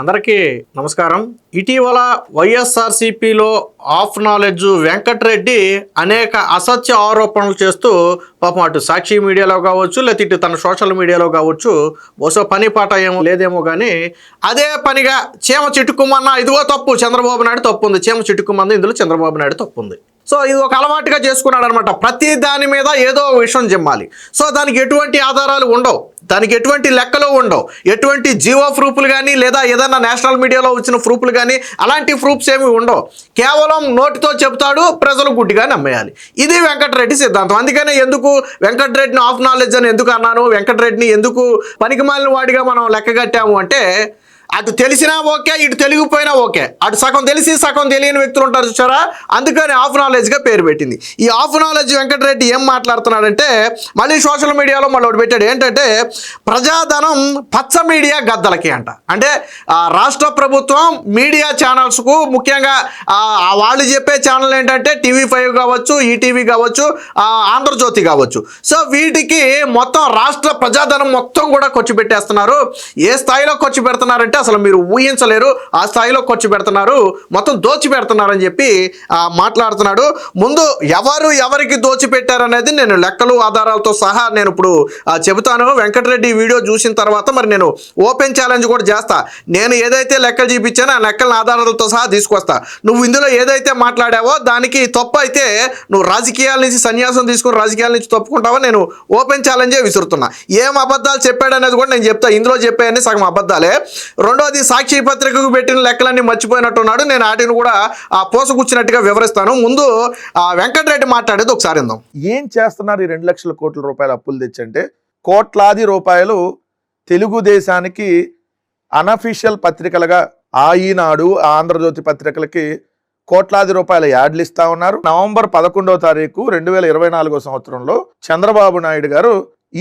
అందరికీ నమస్కారం. ఇటీవల వైఎస్ఆర్సీపీలో ఆఫ్ నాలెడ్జ్ వెంకటరెడ్డి అనేక అసత్య ఆరోపణలు చేస్తూ పాపం అటు సాక్షి మీడియాలో కావచ్చు లేకపోతే ఇటు తన సోషల్ మీడియాలో కావచ్చు బహుశా పని పాట ఏమో లేదేమో కానీ అదే పనిగా చీమ చిట్టుకుమన్న ఇదిగో తప్పు చంద్రబాబు నాయుడు తప్పు ఉంది చీమ చిట్టుకుమంది ఇందులో చంద్రబాబు నాయుడు తప్పు ఉంది. సో ఇది ఒక అలవాటుగా చేసుకున్నాడు అనమాట ప్రతి దాని మీద ఏదో విషయం జమ్మాలి సో దానికి ఎటువంటి ఆధారాలు ఉండవు. దానికి ఎటువంటి లెక్కలు ఉండవు. ఎటువంటి జీవో ప్రూఫ్లు కానీ లేదా ఏదైనా నేషనల్ మీడియాలో వచ్చిన ప్రూఫ్లు కానీ అలాంటి ప్రూఫ్స్ ఏమి ఉండవు. కేవలం నోటితో చెప్తాడు ప్రజలు గుడ్డిగా నమ్మేయాలి. ఇది వెంకటరెడ్డి సిద్ధాంతం. అందుకనే ఎందుకు వెంకటరెడ్డిని ఆఫ్ నాలెడ్జ్ అని ఎందుకు అన్నాను? వెంకటరెడ్డిని ఎందుకు పనికిమాలిన వాడిగా మనం లెక్కగట్టాము అంటే అటు తెలిసినా ఓకే ఇటు తెలిగిపోయినా ఓకే. అటు సగం తెలిసి సగం తెలియని వ్యక్తులు ఉంటారు చూసారా? అందుకని ఆఫ్ నాలెడ్జ్గా పేరు పెట్టింది. ఈ ఆఫ్ నాలెడ్జ్ వెంకటరెడ్డి ఏం మాట్లాడుతున్నాడంటే మళ్ళీ సోషల్ మీడియాలో మళ్ళీ ఒకటి పెట్టాడు. ఏంటంటే ప్రజాధనం పచ్చ మీడియా గద్దలకి అంట. అంటే రాష్ట్ర ప్రభుత్వం మీడియా ఛానల్స్కు ముఖ్యంగా ఆ, వాళ్ళు చెప్పే ఛానల్ ఏంటంటే టీవీ ఫైవ్ కావచ్చు ఈటీవీ కావచ్చు ఆంధ్రజ్యోతి కావచ్చు. సో వీటికి మొత్తం రాష్ట్ర ప్రజాధనం మొత్తం కూడా ఖర్చు పెట్టేస్తున్నారు. ఏ స్థాయిలో ఖర్చు పెడుతున్నారంటే అసలు మీరు ఊహించలేరు. ఆ స్థాయిలో ఖర్చు పెడుతున్నారు. మొత్తం దోచి పెడుతున్నారని చెప్పి మాట్లాడుతున్నాడు. ముందు ఎవరు ఎవరికి దోచి పెట్టారనేది నేను లెక్కలు ఆధారాలతో సహా నేను ఇప్పుడు ఆ, చెబుతాను. వెంకటరెడ్డి వీడియో చూసిన తర్వాత మరి నేను ఓపెన్ ఛాలెంజ్ కూడా చేస్తా. నేను ఏదైతే లెక్కలు చూపించానో ఆ లెక్కల ఆధారాలతో సహా తీసుకొస్తా. నువ్వు ఇందులో ఏదైతే మాట్లాడావో దానికి తప్పు అయితే నువ్వు రాజకీయాల నుంచి సన్యాసం తీసుకుని రాజకీయాల నుంచి తప్పుకుంటావో నేను ఓపెన్ ఛాలెంజే విసురుతున్నా. ఏం అబద్ధాలు చెప్పాడనేది కూడా నేను చెప్తా. ఇందులో చెప్పాయని సగం అబద్ధాలే. రెండోది సాక్షి పత్రికకు పెట్టిన లెక్కలన్నీ మర్చిపోయినట్టున్నాడు. నేను వాటిని కూడా ఆ పోసగుచ్చినట్టుగా వివరిస్తాను. ముందు ఆ వెంకటరెడ్డి మాట్లాడేది ఒకసారి ఇందాం ఏం చేస్తున్నారు ఈ రెండు లక్షల కోట్ల రూపాయల అప్పులు తెచ్చంటే? కోట్లాది రూపాయలు తెలుగుదేశానికి అనఫీషియల్ పత్రికలుగా ఆ ఈనాడు ఆంధ్రజ్యోతి పత్రికలకి కోట్లాది రూపాయల యాడ్లు ఇస్తా ఉన్నారు. నవంబర్ పదకొండవ తారీఖు రెండు వేల ఇరవై నాలుగో సంవత్సరంలో చంద్రబాబు నాయుడు గారు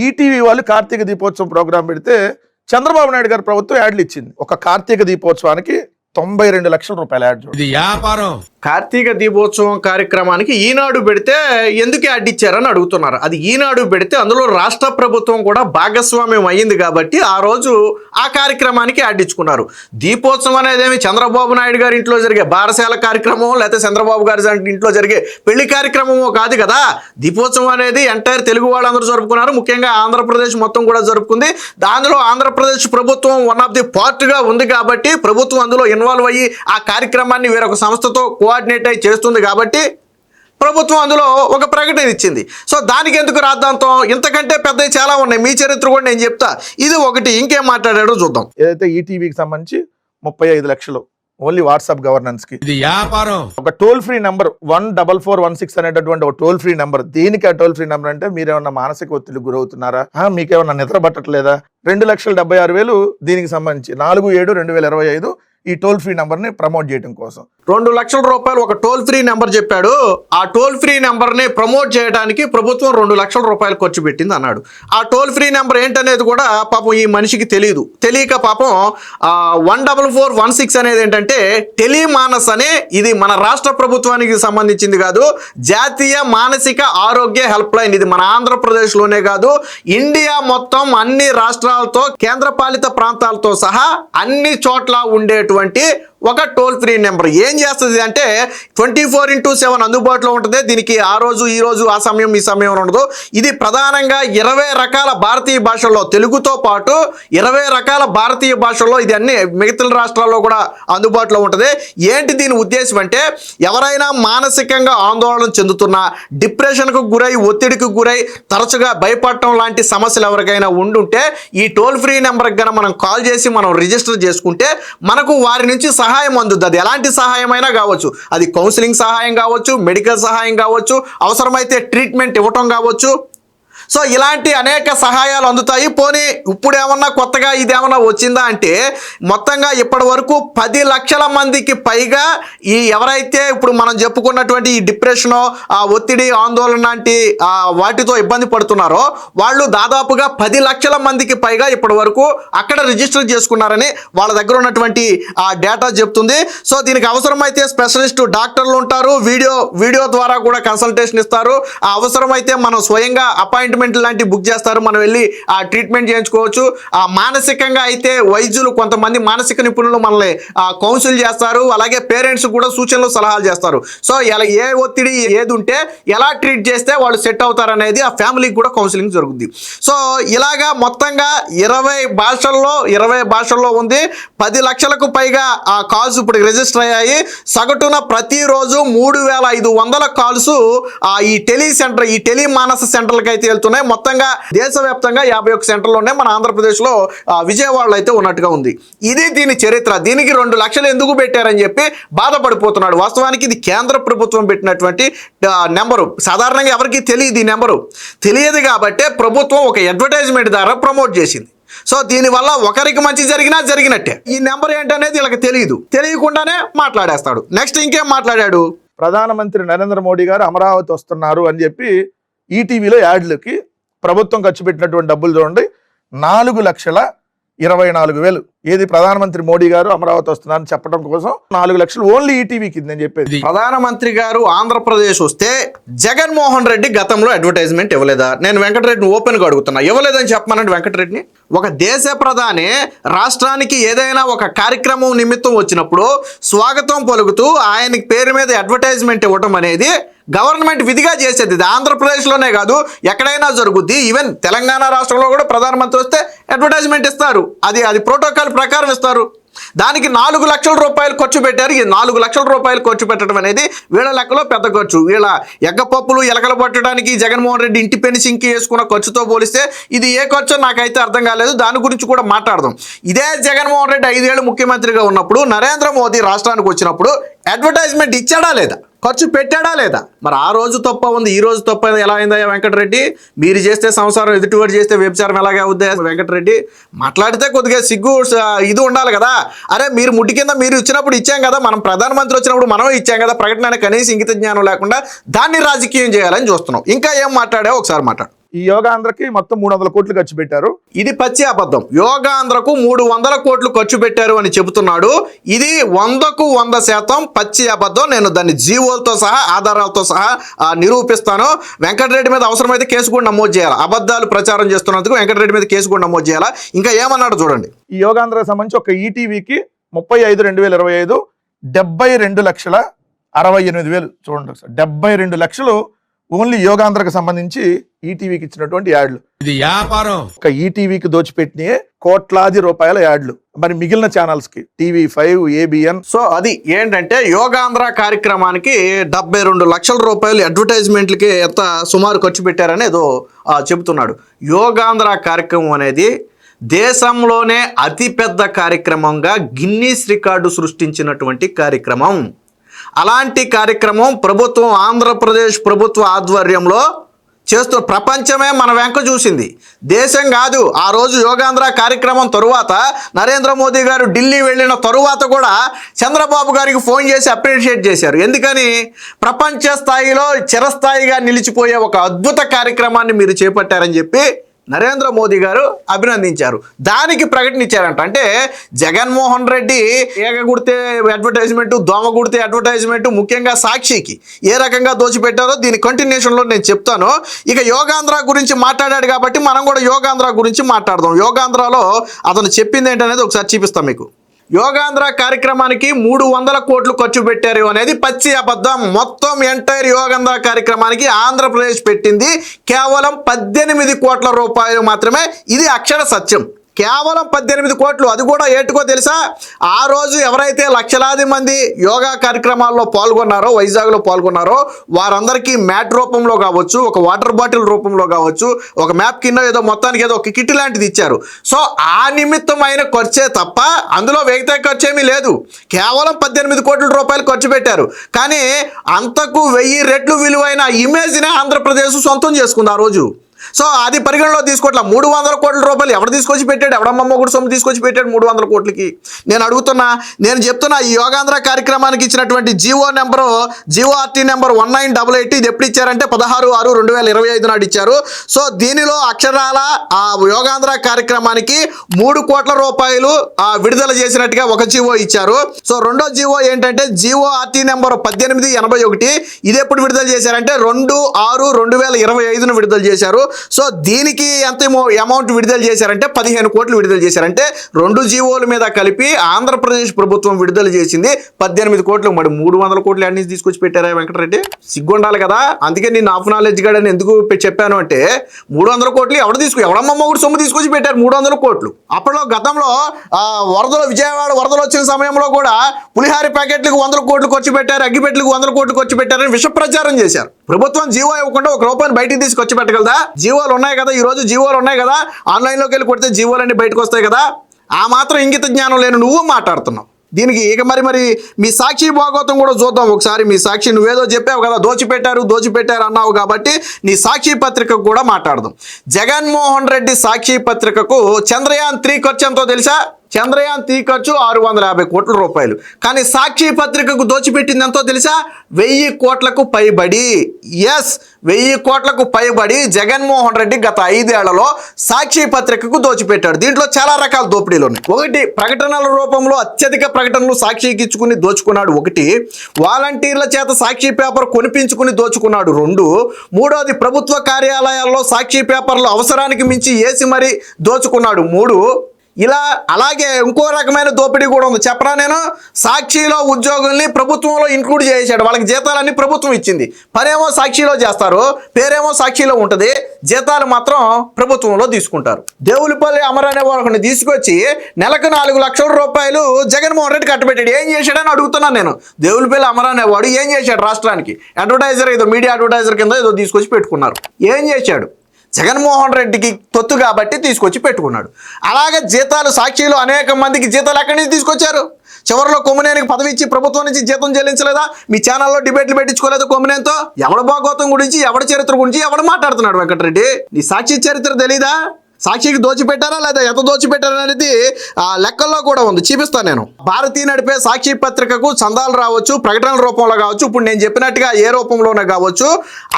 ఈటీవీ వాళ్ళు కార్తీక దీపోత్సవం ప్రోగ్రాం పెడితే చంద్రబాబు నాయుడు గారు ప్రభుత్వం యాడ్లు ఇచ్చింది. ఒక కార్తీక దీపోత్సవానికి తొంభై రెండు లక్షల రూపాయల యాడ్ చూడండి ఇది వ్యాపారం. కార్తీక దీపోత్సవం కార్యక్రమానికి ఈనాడు పెడితే ఎందుకు యాడ్ ఇచ్చారని అడుగుతున్నారు. అది ఈనాడు పెడితే అందులో రాష్ట్ర ప్రభుత్వం కూడా భాగస్వామ్యం అయ్యింది కాబట్టి ఆ రోజు ఆ కార్యక్రమానికి యాడ్ ఇచ్చుకున్నారు. దీపోత్సవం అనేది ఏమి చంద్రబాబు నాయుడు గారి ఇంట్లో జరిగే బారశాల కార్యక్రమం లేకపోతే చంద్రబాబు గారి ఇంట్లో జరిగే పెళ్ళి కార్యక్రమమో కాదు కదా. దీపోత్సవం అనేది ఎంటైర్ తెలుగు వాళ్ళందరూ జరుపుకున్నారు. ముఖ్యంగా ఆంధ్రప్రదేశ్ మొత్తం కూడా జరుపుకుంది. దానిలో ఆంధ్రప్రదేశ్ ప్రభుత్వం వన్ ఆఫ్ ది పార్ట్గా ఉంది కాబట్టి ప్రభుత్వం అందులో ఇన్వాల్వ్ అయ్యి ఆ కార్యక్రమాన్ని వేరొక సంస్థతో కోఆర్డినేట్ అయ్యి చేస్తుంది కాబట్టి ప్రభుత్వం అందులో ఒక ప్రకటన ఇచ్చింది. సో దానికి ఎందుకు రాద్దాంతం? ఇంతకంటే పెద్దవి చాలా ఉన్నాయి. మీ చరిత్ర కూడా నేను చెప్తా. ఇది ఒకటి. ఇంకేం మాట్లాడాడో చూద్దాం. ఏదైతే ఈటీవీకి సంబంధించి ముప్పై ఐదు లక్షలు ఓన్లీ వాట్సాప్ గవర్నెన్స్కి ఇది వ్యాపారం. ఒక toll free number one double four one six అనేటటువంటి ఒక టోల్ ఫ్రీ నంబర్. దేనికి ఆ టోల్ ఫ్రీ నంబర్ అంటే మీరేమన్నా మానసిక ఒత్తిడి గురవుతున్నారా? ఆ, మీకేమన్నా నిద్ర పట్టట్లేదా? రెండు లక్షల డెబ్బై ఆరు వేలు దీనికి సంబంధించి నాలుగు ఏడు రెండు వేల ఇరవై ఐదు ఈ టోల్ ఫ్రీ నెంబర్ని ప్రమోట్ చేయడం కోసం. రెండు లక్షల రూపాయలు ఒక టోల్ ఫ్రీ నెంబర్ చెప్పాడు. ఆ టోల్ ఫ్రీ నెంబర్ని ప్రమోట్ చేయడానికి ప్రభుత్వం రెండు లక్షల రూపాయలు ఖర్చు పెట్టింది అన్నాడు. ఆ టోల్ ఫ్రీ నెంబర్ ఏంటనేది కూడా పాపం ఈ మనిషికి తెలియదు తెలియక పాపం one double four one six అనేది ఏంటంటే టెలిమానస్ అనే ఇది మన రాష్ట్ర ప్రభుత్వానికి సంబంధించింది కాదు. జాతీయ మానసిక ఆరోగ్య హెల్ప్ లైన్ ఇది మన ఆంధ్రప్రదేశ్లోనే కాదు. ఇండియా మొత్తం అన్ని రాష్ట్రాలతో కేంద్రపాలిత ప్రాంతాలతో సహా అన్ని చోట్ల ఉండేటువంటి ఉన్నటువంటి ఒక టోల్ ఫ్రీ నెంబర్. ఏం చేస్తుంది అంటే ట్వంటీ ఫోర్ ఇంటూ సెవెన్ అందుబాటులో ఉంటుంది. దీనికి ఆ రోజు ఈ రోజు ఆ సమయం ఈ సమయం ఉండదు. ఇది ప్రధానంగా ఇరవై రకాల భారతీయ భాషల్లో తెలుగుతో పాటు ఇరవై రకాల భారతీయ భాషల్లో ఇది అన్ని మిగతా రాష్ట్రాల్లో కూడా అందుబాటులో ఉంటుంది. ఏంటి దీని ఉద్దేశం అంటే ఎవరైనా మానసికంగా ఆందోళన చెందుతున్నా డిప్రెషన్కు గురై ఒత్తిడికి గురై తరచుగా భయపడటం లాంటి సమస్యలు ఎవరికైనా ఉండుంటే ఈ టోల్ ఫ్రీ నెంబర్కి కనుక మనం కాల్ చేసి మనం రిజిస్టర్ చేసుకుంటే మనకు వారి నుంచి సహాయం అందుద్ది. అది ఎలాంటి సహాయమైనా కావచ్చు. అది కౌన్సిలింగ్ సహాయం కావచ్చు మెడికల్ సహాయం కావచ్చు అవసరమైతే ట్రీట్మెంట్ ఇవ్వటం కావచ్చు. సో ఇలాంటి అనేక సహాయాలు అందుతాయి. పోనీ ఇప్పుడు ఏమన్నా కొత్తగా ఇది వచ్చిందా అంటే మొత్తంగా ఇప్పటి వరకు పది లక్షల మందికి పైగా ఈ ఎవరైతే ఇప్పుడు మనం చెప్పుకున్నటువంటి ఈ డిప్రెషన్ ఆ ఒత్తిడి ఆందోళన లాంటి వాటితో ఇబ్బంది పడుతున్నారో వాళ్ళు దాదాపుగా పది లక్షల మందికి పైగా ఇప్పటి వరకు అక్కడ రిజిస్టర్ చేసుకున్నారని వాళ్ళ దగ్గర ఉన్నటువంటి ఆ డేటా చెప్తుంది. సో దీనికి అవసరమైతే స్పెషలిస్ట్ డాక్టర్లు ఉంటారు. వీడియో వీడియో ద్వారా కూడా కన్సల్టేషన్ ఇస్తారు. ఆ అవసరమైతే మనం స్వయంగా అపాయింట్మెంట్ అపార్ట్మెంట్ లాంటివి బుక్ చేస్తారు. మనం వెళ్ళి ఆ ట్రీట్మెంట్ చేయించుకోవచ్చు. ఆ మానసికంగా అయితే వైద్యులు కొంతమంది మానసిక నిపుణులు మనల్ని కౌన్సిల్ చేస్తారు. అలాగే పేరెంట్స్ కూడా సూచనలు సలహాలు చేస్తారు. సో ఎలా ఏ ఒత్తిడి ఏది ఉంటే ఎలా ట్రీట్ చేస్తే వాళ్ళు సెట్ అవుతారు అనేది ఆ ఫ్యామిలీకి కూడా కౌన్సిలింగ్ జరుగుద్ది. సో ఇలాగా మొత్తంగా ఇరవై భాషల్లో ఇరవై భాషల్లో ఉంది. పది లక్షలకు పైగా ఆ కాల్స్ ఇప్పుడు రిజిస్టర్ అయ్యాయి. సగటున ప్రతిరోజు మూడు వేల ఐదు వందల కాల్స్ ఆ ఈ టెలి సెంటర్ ఈ టెలి మానస సెంటర్లకు అయితే వెళ్తున్నాయి మొత్తంగా దేశవ్యాప్తంగా యాభై ఒక్క సెంటర్లు ఉన్నాయి మన ఆంధ్రప్రదేశ్లో విజయవాడలో అయితే ఉన్నట్టుగా ఉంది. ఇది దీని చరిత్ర. దీనికి రెండు లక్షలు ఎందుకు పెట్టారని చెప్పి బాధపడిపోతున్నాడు. వాస్తవానికి ఇది కేంద్ర ప్రభుత్వం పెట్టినటువంటి నెంబరు. సాధారణంగా ఎవరికి తెలియదు ఈ నెంబరు. తెలియదు కాబట్టే ప్రభుత్వం ఒక అడ్వర్టైజ్మెంట్ ద్వారా ప్రమోట్ చేసింది. సో దీనివల్ల ఒకరికి మంచి జరిగినా జరిగినట్టే. ఈ నెంబర్ ఏంటనేది వీళ్ళకి తెలియదు. తెలియకుండానే మాట్లాడేస్తాడు. నెక్స్ట్ ఇంకేం మాట్లాడాడు? ప్రధానమంత్రి నరేంద్ర మోడీ గారు అమరావతి వస్తున్నారు అని చెప్పి ఈటీవీలో యాడ్లకి ప్రభుత్వం ఖర్చు పెట్టినటువంటి డబ్బులు చూడండి నాలుగు లక్షల ఇరవై నాలుగు వేలు. ఏది ప్రధానమంత్రి మోడీ గారు అమరావతి వస్తున్నారని చెప్పడం కోసం నాలుగు లక్షలు ఓన్లీ ఈటీవీ కింద అని చెప్పేది. ప్రధానమంత్రి గారు ఆంధ్రప్రదేశ్ వస్తే జగన్మోహన్ రెడ్డి గతంలో అడ్వర్టైజ్మెంట్ ఇవ్వలేదా? నేను వెంకటరెడ్డిని ఓపెన్గా అడుగుతున్నా. ఇవ్వలేదని చెప్పమనండి వెంకటరెడ్డిని. ఒక దేశ ప్రధాని రాష్ట్రానికి ఏదైనా ఒక కార్యక్రమం నిమిత్తం వచ్చినప్పుడు స్వాగతం పలుకుతూ ఆయనకి పేరు మీద అడ్వర్టైజ్మెంట్ ఇవ్వటం అనేది గవర్నమెంట్ విధిగా చేసేది. ఇది ఆంధ్రప్రదేశ్లోనే కాదు ఎక్కడైనా జరుగుద్ది. ఈవెన్ తెలంగాణ రాష్ట్రంలో కూడా ప్రధానమంత్రి వస్తే అడ్వర్టైజ్మెంట్ ఇస్తారు. అది అది ప్రోటోకాల్ ప్రకారం ఇస్తారు. దానికి నాలుగు లక్షల రూపాయలు ఖర్చు పెట్టారు. ఈ నాలుగు లక్షల రూపాయలు ఖర్చు పెట్టడం అనేది వీళ్ళ లెక్కలో పెద్ద ఖర్చు. వీళ్ళ ఎగ్గపప్పులు ఎలకలు పట్టడానికి జగన్మోహన్ రెడ్డి ఇంటి పెన్షన్కి వేసుకున్న ఖర్చుతో పోలిస్తే ఇది ఏ ఖర్చు నాకైతే అర్థం కాలేదు. దాని గురించి కూడా మాట్లాడదాం. ఇదే జగన్మోహన్ రెడ్డి ఐదేళ్ళు ముఖ్యమంత్రిగా ఉన్నప్పుడు నరేంద్ర మోదీ రాష్ట్రానికి వచ్చినప్పుడు అడ్వర్టైజ్మెంట్ ఇచ్చాడా లేదా? ఖర్చు పెట్టాడా లేదా? మరి ఆ రోజు తప్ప ఉంది ఈ రోజు తప్ప ఎలా అయిందయ్యా వెంకటరెడ్డి? మీరు చేస్తే సంసారం ఎదుటివాడు చేస్తే వ్యభిచారం ఎలాగే అవుద్దా వెంకటరెడ్డి? మాట్లాడితే కొద్దిగా సిగ్గు ఇది ఉండాలి కదా? అరే మీరు ముట్టి కింద మీరు ఇచ్చినప్పుడు ఇచ్చాం కదా మనం ప్రధానమంత్రి వచ్చినప్పుడు మనం ఇచ్చాం కదా ప్రకటన కనీసం ఇంగిత జ్ఞానం లేకుండా దాన్ని రాజకీయం చేయాలని చూస్తున్నాం. ఇంకా ఏం మాట్లాడావు? ఒకసారి మాట్లాడు. ఈ యోగాంధ్రకి మొత్తం మూడు వందల కోట్లు ఖర్చు పెట్టారు. ఇది పచ్చి అబద్ధం. యోగాంధ్రకు మూడు వందల కోట్లు ఖర్చు పెట్టారు అని చెబుతున్నాడు. ఇది వందకు వంద శాతం పచ్చి అబద్ధం. నేను దాన్ని జీవోలతో సహా ఆధారాలతో సహా నిరూపిస్తాను. వెంకటరెడ్డి మీద అవసరమైతే కేసు కూడా నమోదు చేయాలి? అబద్ధాలు ప్రచారం చేస్తున్నందుకు వెంకటరెడ్డి మీద కేసు కూడా నమోదు చేయాలా? ఇంకా ఏమన్నాడు చూడండి. ఈ యోగాంధ్రకు సంబంధించి ఒక ఈటీవీకి ముప్పై ఐదు రెండు వేల ఇరవై ఐదు డెబ్బై రెండు లక్షల అరవై ఎనిమిది వేలు. చూడండి ఒకసారి. డెబ్బై రెండు లక్షలు ఓన్లీ యోగాంధ్రకు సంబంధించి ఈటీవీకి ఇచ్చినటువంటి యాడ్లు. ఇది వ్యాపారం. ఒక ఈటీవీకి దోచిపెట్టినయే కోట్లాది రూపాయల యాడ్లు. మరి మిగిలిన ఛానల్స్కి టీవీ ఫైవ్ ఏబిఎన్. సో అది ఏంటంటే యోగాంధ్ర కార్యక్రమానికి డెబ్బై రెండు లక్షల రూపాయలు అడ్వర్టైజ్మెంట్లకి ఎంత సుమారు ఖర్చు పెట్టారని ఏదో ఆ, చెబుతున్నాడు. యోగాంధ్ర కార్యక్రమం అనేది దేశంలోనే అతిపెద్ద కార్యక్రమంగా గిన్నీస్ రికార్డు సృష్టించినటువంటి కార్యక్రమం. అలాంటి కార్యక్రమం ప్రభుత్వం ఆంధ్రప్రదేశ్ ప్రభుత్వ ఆధ్వర్యంలో చేస్తూ ప్రపంచమే మన వెంక చూసింది. దేశం కాదు ఆ రోజు యోగాంధ్ర కార్యక్రమం తరువాత నరేంద్ర మోదీ గారు ఢిల్లీ వెళ్ళిన తరువాత కూడా చంద్రబాబు గారికి ఫోన్ చేసి అప్రిషియేట్ చేశారు. ఎందుకని? ప్రపంచ స్థాయిలో చిరస్థాయిగా నిలిచిపోయే ఒక అద్భుత కార్యక్రమాన్ని మీరు చేపట్టారని చెప్పి నరేంద్ర మోదీ గారు అభినందించారు. దానికి ప్రకటన ఇచ్చారంట. అంటే జగన్మోహన్ రెడ్డి ఏగ గుడితే అడ్వర్టైజ్మెంట్ దోమ గుడితే అడ్వర్టైజ్మెంట్ ముఖ్యంగా సాక్షికి ఏ రకంగా దోచిపెట్టారో దీని కంటిన్యూషన్లో నేను చెప్తాను. ఇక యోగాంధ్ర గురించి మాట్లాడాడు కాబట్టి మనం కూడా యోగాంధ్ర గురించి మాట్లాడదాం. యోగాంధ్రలో అతను చెప్పింది ఏంటనేది ఒకసారి చూపిస్తాం మీకు. యోగాంధ్ర కార్యక్రమానికి మూడు వందల కోట్లు ఖర్చు పెట్టారు అనేది పచ్చి అబద్ధం. మొత్తం ఎంటైర్ యోగాంధ్ర కార్యక్రమానికి ఆంధ్రప్రదేశ్ పెట్టింది. కేవలం పద్దెనిమిది కోట్ల రూపాయలు మాత్రమే. ఇది అక్షర సత్యం. కేవలం పద్దెనిమిది కోట్లు. అది కూడా ఏటుకో తెలుసా? ఆ రోజు ఎవరైతే లక్షలాది మంది యోగా కార్యక్రమాల్లో పాల్గొన్నారో వైజాగ్లో పాల్గొన్నారో వారందరికీ మ్యాట్ రూపంలో కావచ్చు ఒక వాటర్ బాటిల్ రూపంలో కావచ్చు ఒక మ్యాప్ కింద ఏదో మొత్తానికి ఏదో ఒక కిట్ లాంటిది ఇచ్చారు. సో ఆ నిమిత్తమైన ఖర్చే తప్ప అందులో వ్యక్తి ఖర్చు ఏమీ లేదు. కేవలం పద్దెనిమిది కోట్ల రూపాయలు ఖర్చు పెట్టారు. కానీ అంతకు వెయ్యి రెట్లు విలువైన ఇమేజ్నే ఆంధ్రప్రదేశ్ సొంతం చేసుకుంది ఆ రోజు. సో అది పరిగణలో తీసుకోవట్లా. మూడు వందల కోట్ల రూపాయలు ఎవరు తీసుకొచ్చి పెట్టాడు? ఎవడమ్మమ్మ కూడా సొమ్ము తీసుకొచ్చి పెట్టాడు మూడు వందల కోట్లకి. నేను అడుగుతున్నా నేను చెప్తున్నా ఈ యోగాంధ్ర కార్యక్రమానికి ఇచ్చినటువంటి GO number GO RT number one nine double eight ఇది ఎప్పుడు ఇచ్చారంటే పదహారు ఆరు రెండు వేల ఇరవై ఐదు నాడు ఇచ్చారు. సో దీనిలో అక్షరాల ఆ యోగాంధ్ర కార్యక్రమానికి మూడు కోట్ల రూపాయలు విడుదల చేసినట్టుగా ఒక జివో ఇచ్చారు. సో రెండో జివో ఏంటంటే జివో ఆర్టీ నెంబర్ పద్దెనిమిది ఎనభై ఒకటి. ఇది ఎప్పుడు విడుదల చేశారంటే రెండు ఆరు రెండు వేల ఇరవై ఐదును విడుదల చేశారు. సో దీనికి ఎంత అమౌంట్ విడుదల చేశారంటే పదిహేను కోట్లు విడుదల చేశారంటే రెండు జీవోల మీద కలిపి ఆంధ్రప్రదేశ్ ప్రభుత్వం విడుదల చేసింది పద్దెనిమిది కోట్లు. మరి మూడు వందల కోట్లు అన్ని తీసుకొచ్చి పెట్టారా వెంకటరెడ్డి? సిగ్గుండాలి కదా. అందుకే నేను ఆఫ్ నాలెడ్జ్ గాడని ఎందుకు చెప్పాను అంటే మూడు వందల కోట్లు ఎవడ తీసుకు ఎవడమ్మ కూడా సొమ్ము తీసుకొచ్చి పెట్టారు మూడు వందల కోట్లు. అప్పట్లో గతంలో వరదలు విజయవాడ వరదలు వచ్చిన సమయంలో కూడా పులిహారి ప్యాకెట్లకు వందల కోట్లు ఖర్చు పెట్టారు అగ్గిపెట్లకు వందల కోట్లు ఖర్చు పెట్టారని విష ప్రచారం చేశారు. ప్రభుత్వం జీవో ఇవ్వకుండా ఒక రూపాయిని బయటికి తీసుకొచ్చి పెట్టగలదా? జీవోలు ఉన్నాయి కదా ఈ రోజు జీవోలు ఉన్నాయి కదా ఆన్లైన్లోకి వెళ్ళి కొడితే జీవోలన్నీ బయటకు వస్తాయి కదా? ఆ మాత్రం ఇంగిత జ్ఞానం లేని నువ్వు మాట్లాడుతున్నావు. దీనికి ఇక మరి మరి మీ సాక్షి భాగవతం కూడా చూద్దాం ఒకసారి. మీ సాక్షి నువ్వేదో చెప్పావు కదా దోచిపెట్టారు దోచిపెట్టారు అన్నావు కాబట్టి నీ సాక్షి పత్రికకు కూడా మాట్లాడదాం. జగన్మోహన్ రెడ్డి సాక్షి పత్రికకు చంద్రయాన్ త్రీ ఖర్చు ఎంతో తెలుసా? చంద్రయాన్ తీ ఖర్చు ఆరు వందల యాభై కోట్ల రూపాయలు. కానీ సాక్షి పత్రికకు దోచిపెట్టింది ఎంతో తెలుసా? వెయ్యి కోట్లకు పైబడి. ఎస్ వెయ్యి కోట్లకు పైబడి జగన్మోహన్ రెడ్డి గత ఐదేళ్ళలో సాక్షి పత్రికకు దోచిపెట్టాడు. దీంట్లో చాలా రకాల దోపిడీలు ఉన్నాయి. ఒకటి ప్రకటనల రూపంలో అత్యధిక ప్రకటనలు సాక్షికి ఇచ్చుకుని దోచుకున్నాడు. ఒకటి వాలంటీర్ల చేత సాక్షి పేపర్ కొనిపించుకుని దోచుకున్నాడు. రెండు మూడోది ప్రభుత్వ కార్యాలయాల్లో సాక్షి పేపర్లు అవసరానికి మించి ఏసి మరీ దోచుకున్నాడు. మూడు ఇలా అలాగే ఇంకో రకమైన దోపిడీ కూడా ఉంది. చెప్పరా నేను? సాక్షిలో ఉద్యోగుల్ని ప్రభుత్వంలో ఇంక్లూడ్ చేశాడు వాళ్ళకి జీతాలన్నీ ప్రభుత్వం ఇచ్చింది. పనేమో సాక్షిలో చేస్తారు పేరేమో సాక్షిలో ఉంటుంది. జీతాలు మాత్రం ప్రభుత్వంలో తీసుకుంటారు. దేవులపల్లి అమర్ అనే వాళ్ళని తీసుకొచ్చి నెలకు నాలుగు లక్షల రూపాయలు జగన్మోహన్ రెడ్డి కట్టబెట్టాడు. ఏం చేశాడని అడుగుతున్నాను నేను. దేవులపల్లి అమర్ అనేవాడు ఏం చేశాడు రాష్ట్రానికి? అడ్వర్టైజర్ ఏదో మీడియా అడ్వర్టైజర్ కింద ఏదో తీసుకొచ్చి పెట్టుకున్నారు. ఏం చేశాడు? జగన్మోహన్ రెడ్డికి తొత్తు కాబట్టి తీసుకొచ్చి పెట్టుకున్నాడు. అలాగే జీతాలు సాక్షిలు అనేక మందికి జీతాలు ఎక్కడి నుంచి తీసుకొచ్చారు? చివరిలో కొమ్మనేనికి పదవి ఇచ్చి ప్రభుత్వం నుంచి జీతం చెల్లించలేదా? మీ ఛానల్లో డిబేట్లు పెట్టించుకోలేదు కొమ్మనేతో? ఎవడ భాగోతం గురించి ఎవడ చరిత్ర గురించి ఎవడు మాట్లాడుతున్నాడు వెంకటరెడ్డి? నీ సాక్షి చరిత్ర తెలీదా? సాక్షికి దోచిపెట్టారా లేదా ఎంత దోచిపెట్టారా అనేది ఆ లెక్కల్లో కూడా ఉంది. చూపిస్తాను నేను. భారతీయ నడిపే సాక్షి పత్రికకు చందాలు రావచ్చు ప్రకటనల రూపంలో కావచ్చు. ఇప్పుడు నేను చెప్పినట్టుగా ఏ రూపంలోనే కావచ్చు.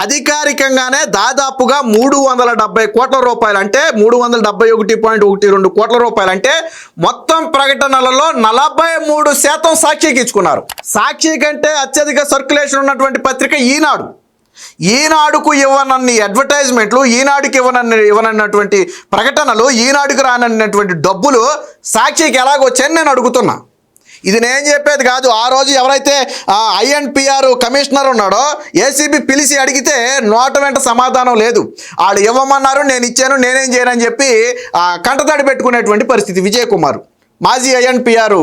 అధికారికంగానే దాదాపుగా మూడు వందల డెబ్బై కోట్ల రూపాయలు అంటే మూడు వందల డెబ్బై ఒకటి పాయింట్ ఒకటి రెండు కోట్ల రూపాయలు అంటే మొత్తం ప్రకటనలలో నలభై మూడు శాతం సాక్షికి ఇచ్చుకున్నారు. సాక్షి కంటే అత్యధిక సర్క్యులేషన్ ఉన్నటువంటి పత్రిక ఈనాడు. ఈనాడుకు ఇవ్వనన్ని అడ్వర్టైజ్మెంట్లు ఈనాడుకి ఇవ్వనన్ని ఇవ్వనన్నటువంటి ప్రకటనలు ఈనాడుకు రానన్నటువంటి డబ్బులు సాక్షికి ఎలాగొచ్చాయని నేను అడుగుతున్నా. ఇది నేను చెప్పేది కాదు. ఆ రోజు ఎవరైతే ఐఎన్పిఆర్ కమిషనర్ ఉన్నాడో ఏసీబీ పిలిచి అడిగితే నోట వెంట సమాధానం లేదు. వాళ్ళు ఇవ్వమన్నారు నేను ఇచ్చాను నేనేం చేయనని చెప్పి కంటతడి పెట్టుకునేటువంటి పరిస్థితి. విజయ్ కుమార్. మాజీ ఐఎన్పిఆర్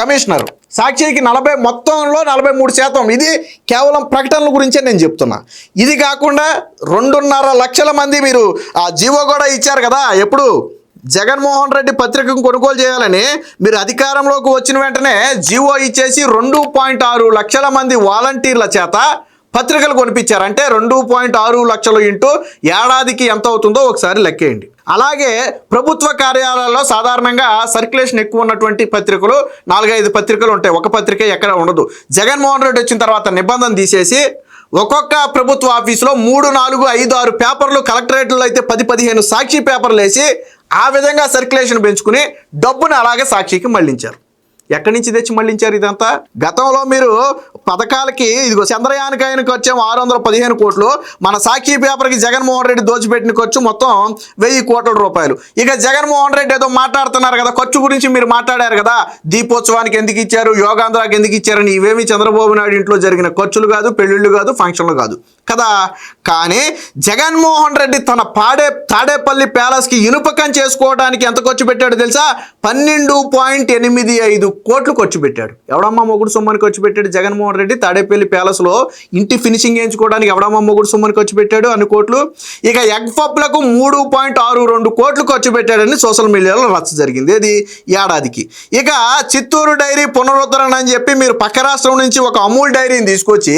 కమిషనర్. సాక్షికి నలభై మొత్తంలో నలభై మూడు శాతం. ఇది కేవలం ప్రకటనల గురించే నేను చెప్తున్నా. ఇది కాకుండా రెండున్నర లక్షల మంది మీరు ఆ జీవో కూడా ఇచ్చారు కదా. ఎప్పుడు? జగన్మోహన్ రెడ్డి పత్రికను కొనుగోలు చేయాలని మీరు అధికారంలోకి వచ్చిన వెంటనే జీవో ఇచ్చేసి రెండు పాయింట్ ఆరు లక్షల మంది వాలంటీర్ల చేత పత్రికలు కొనిపించారంటే రెండు పాయింట్ ఆరు లక్షలు ఇంటూ ఏడాదికి ఎంత అవుతుందో ఒకసారి లెక్కేయండి. అలాగే ప్రభుత్వ కార్యాలయాల్లో సాధారణంగా సర్క్యులేషన్ ఎక్కువ ఉన్నటువంటి పత్రికలు నాలుగైదు పత్రికలు ఉంటాయి. ఒక పత్రిక ఎక్కడ ఉండదు. జగన్మోహన్ రెడ్డి వచ్చిన తర్వాత నిబంధన తీసేసి ఒక్కొక్క ప్రభుత్వ ఆఫీసులో మూడు నాలుగు ఐదు ఆరు పేపర్లు కలెక్టరేట్లో అయితే పది పదిహేను సాక్షి పేపర్లు వేసి ఆ విధంగా సర్క్యులేషన్ పెంచుకుని డబ్బును అలాగే సాక్షికి మళ్ళించారు. ఎక్కడి నుంచి తెచ్చి మళ్ళించారు ఇదంతా? గతంలో మీరు పథకాలకి ఇదిగో చంద్రయానికి ఆయన ఖర్చు ఆరు వందల పదిహేను కోట్లు. మన సాక్షి పేపర్కి జగన్మోహన్ రెడ్డి దోచిపెట్టిన ఖర్చు మొత్తం వెయ్యి కోట్ల రూపాయలు. ఇక జగన్మోహన్ రెడ్డి ఏదో మాట్లాడుతున్నారు కదా ఖర్చు గురించి మీరు మాట్లాడారు కదా దీపోత్సవానికి ఎందుకు ఇచ్చారు యోగాంధ్రాకి ఎందుకు ఇచ్చారని ఇవేమి చంద్రబాబు నాయుడు ఇంట్లో జరిగిన ఖర్చులు కాదు పెళ్ళిళ్ళు కాదు ఫంక్షన్లు కాదు. కదా? కానీ జగన్మోహన్ రెడ్డి తన పాడే తాడేపల్లి ప్యాలెస్కి ఇనుపకం చేసుకోవడానికి ఎంత ఖర్చు పెట్టాడో తెలుసా? పన్నెండు పాయింట్ ఎనిమిది ఐదు కోట్లు ఖర్చు పెట్టాడు. ఎవడమ్మా మొగుడు సొమ్మని ఖర్చు పెట్టాడు? జగన్మోహన్ రెడ్డి తాడేపల్లి ప్యాలెస్లో ఇంటి ఫినిషింగ్ వేయించుకోవడానికి ఎవడమ్మా మొగుడు సొమ్మని ఖర్చు పెట్టాడు అన్ని కోట్లు? ఇక ఎగ్ పప్లకు మూడు పాయింట్ ఆరు రెండు కోట్లు ఖర్చు పెట్టాడని సోషల్ మీడియాలో రచ్చ జరిగింది. ఇది ఏడాదికి. ఇక చిత్తూరు డైరీ పునరుద్ధరణ అని చెప్పి మీరు పక్క రాష్ట్రం నుంచి ఒక అమూల్ డైరీని తీసుకొచ్చి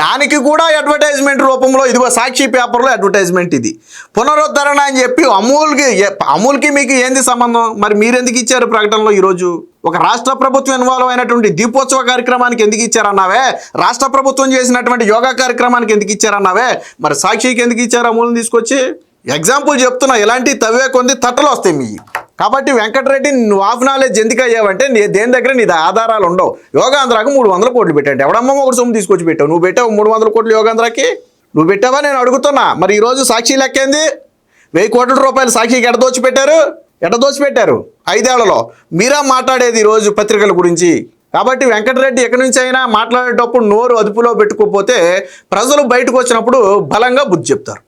దానికి కూడా అడ్వర్టైజ్మెంట్ రూపంలో ఇదిగో సాక్షి పేపర్లో అడ్వర్టైజ్మెంట్ ఇది. పునరుద్ధరణ అని చెప్పి అమూల్కి అమూల్కి మీకు ఏంది సంబంధం? మరి మీరెందుకు ఇచ్చారు ప్రకటనలో ఈరోజు? ఒక రాష్ట్ర ప్రభుత్వం ఇన్వాల్వ్ అయినటువంటి దీపోత్సవ కార్యక్రమానికి ఎందుకు ఇచ్చారన్నావే? రాష్ట్ర ప్రభుత్వం చేసినటువంటి యోగా కార్యక్రమానికి ఎందుకు ఇచ్చారన్నావే? మరి సాక్షికి ఎందుకు ఇచ్చారు అమూల్ని తీసుకొచ్చి? ఎగ్జాంపుల్ చెప్తున్నా ఇలాంటి తవ్వే కొంది తట్టలు వస్తాయి మీ. కాబట్టి వెంకటరెడ్డి నువ్వు ఆఫ్ నాలెడ్జ్ ఎందుకు అయ్యావంటే నీ దేని దగ్గర నీ ఆధారాలు ఉండవు. యోగాంధ్రాకు మూడు వందల కోట్లు పెట్టండి. ఎవడమ్మ ఒకటి సొమ్ము తీసుకొచ్చి పెట్టావు? నువ్వు పెట్టావు మూడు వందల కోట్లు యోగాంధ్రాకి నువ్వు పెట్టావా? నేను అడుగుతున్నా. మరి ఈరోజు సాక్షి లెక్కేంది వెయ్యి కోట్ల రూపాయలు సాక్షికి ఎడదోచి పెట్టారు. ఎడదోచిపెట్టారు ఐదేళ్ళలో. మీరా మాట్లాడేది ఈ రోజు పత్రికల గురించి. కాబట్టి వెంకటరెడ్డి ఎక్కడి నుంచి అయినా మాట్లాడేటప్పుడు నోరు అదుపులో పెట్టుకోకపోతే ప్రజలు బయటకు వచ్చినప్పుడు బలంగా బుద్ధి చెప్తారు.